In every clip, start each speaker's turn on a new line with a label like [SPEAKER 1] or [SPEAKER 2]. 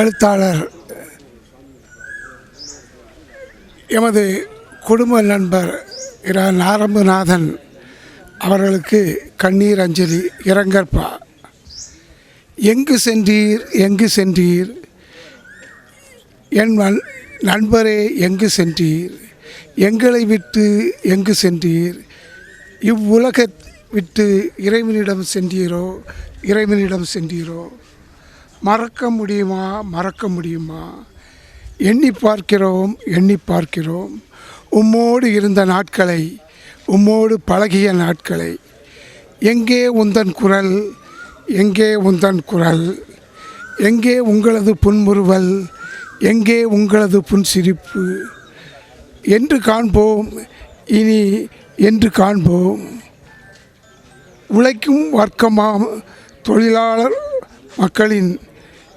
[SPEAKER 1] எழுத்தாளர் எமது குடும்ப நண்பர் இரா நாரம்புநாதன் அவர்களுக்கு கண்ணீர் அஞ்சலி இரங்கற்பா. எங்கு சென்றீர் எங்கு சென்றீர்? என் நண்பரே எங்கு சென்றீர்? எங்களை விட்டு எங்கு சென்றீர்? இவ்வுலக விட்டு இறைவனிடம் சென்றீரோ இறைவனிடம் சென்றீரோ? மறக்க முடியுமா? மறக்க முடியுமா? எண்ணி பார்க்கிறோம் எண்ணி பார்க்கிறோம். உம்மோடு இருந்த நாட்களை உம்மோடு பழகிய நாட்களை. எங்கே உந்தன் குரல்? எங்கே உந்தன் குரல்? எங்கே உங்களது புன்முறுவல்? எங்கே உங்களது புன்சிரிப்பு? என்று காண்போம் இனி என்று காண்போம். உழைக்கும் வர்க்கமாம் தொழிலாளர் மக்களின்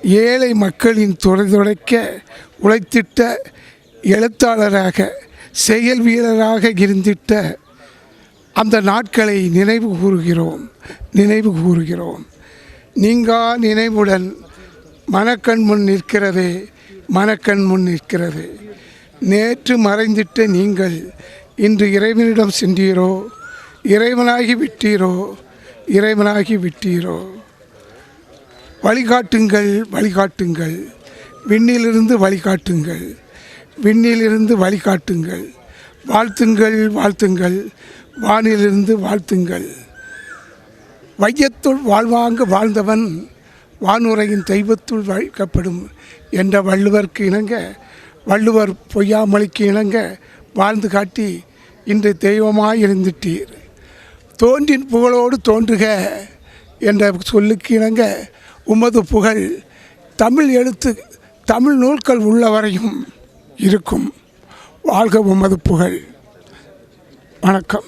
[SPEAKER 1] ஏழை மக்களின் துறைதுடைக்க உழைத்திட்ட எழுத்தாளராக செயல் வீரராக இருந்திட்ட அந்த நாட்களை நினைவு கூறுகிறோம் நினைவு கூறுகிறோம். நீங்கா நினைவுடன் மனக்கண் முன் நிற்கிறதே மனக்கண் முன் நிற்கிறது. நேற்று மறைந்திட்ட நீங்கள் இன்று இறைவனிடம் சென்றீரோ? இறைவனாகி விட்டீரோ? இறைவனாகி விட்டீரோ? வழிகாட்டுங்கள் வழிகாட்டுங்கள். விண்ணிலிருந்து வழிகாட்டுங்கள். விண்ணிலிருந்து வழிகாட்டுங்கள். வாழ்த்துங்கள் வாழ்த்துங்கள். வானிலிருந்து வாழ்த்துங்கள். வையத்துள் வாழ்வாங்க வாழ்ந்தவன் வானுரையின் தெய்வத்துள் வைக்கப்படும் என்ற வள்ளுவருக்கு இணங்க வள்ளுவர் பொய்யாமொழிக்கு இணங்க வாழ்ந்து காட்டி இன்று தெய்வமாய் இருந்துட்டீர். தோன்றின் புகழோடு தோன்றுக என்ற சொல்லுக்கு இணங்க உமது புகழ் தமிழ் எழுத்து தமிழ் நூல்கள் உள்ளவரையும் இருக்கும். வாழ்க உமது புகழ். வணக்கம்.